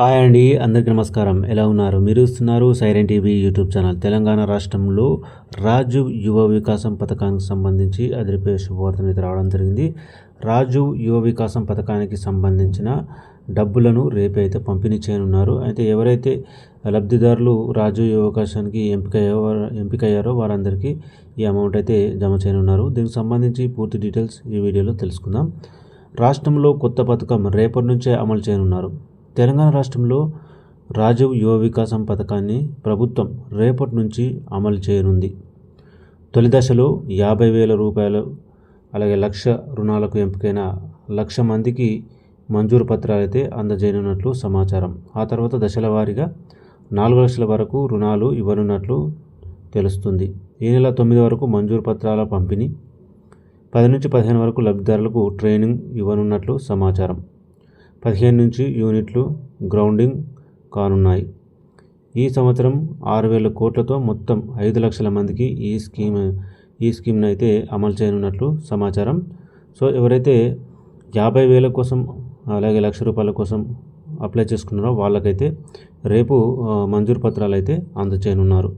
Hi అండి అందరికీ నమస్కారం. ఎలా ఉన్నారు? మీరు ఇస్తున్నారు siren TV YouTube channel. Telangana రాష్ట్రంలో రాజు యువ వికాసం పథకానికి సంబంధించి అదిరిపోయే శుభవార్తను అయితే రావడం జరిగింది. రాజు యువ వికాసం పథకానికి సంబంధించిన డబ్బులను రేపే అయితే పంపిణీ చేయనున్నారు. అయితే ఎవరైతే లబ్ధిదారులు రాజు యువ వికాసానికి ఎంపిక ఎంపికయ్యారో వారందరికీ ఈ అమౌంట్ అయితే జమ చేయనున్నారు. దీనికి సంబంధించి పూర్తి డీటెయిల్స్ ఈ వీడియోలో తెలుసుకుందాం. రాష్ట్రంలో కొత్త పథకం రేపటి నుంచే అమలు చేయనున్నారు. తెలంగాణ రాష్ట్రంలో రాజీవ్ యువ వికాసం పథకాన్ని ప్రభుత్వం రేపటి నుంచి అమలు చేయనుంది. తొలి దశలో యాభై వేల రూపాయలు అలాగే లక్ష రుణాలకు ఎంపికైన లక్ష మందికి మంజూరు పత్రాలు అయితే అందజేయనున్నట్లు సమాచారం. ఆ తర్వాత దశల వారీగా నాలుగు లక్షల వరకు రుణాలు ఇవ్వనున్నట్లు తెలుస్తుంది. ఈ నెల తొమ్మిది వరకు మంజూరు పత్రాల పంపిణీ పది నుంచి పదిహేను వరకు లబ్ధిదారులకు ట్రైనింగ్ ఇవ్వనున్నట్లు సమాచారం. పదిహేను నుంచి యూనిట్లు గ్రౌండింగ్ కానున్నాయి. ఈ సంవత్సరం ఆరు వేల కోట్లతో మొత్తం ఐదు లక్షల మందికి ఈ స్కీమ్ ఈ స్కీమ్ని అయితే అమలు చేయనున్నట్లు సమాచారం. సో ఎవరైతే యాభై వేల కోసం అలాగే లక్ష రూపాయల కోసం అప్లై చేసుకున్నారో వాళ్ళకైతే రేపు మంజూరు పత్రాలు అయితే అందచేయనున్నారు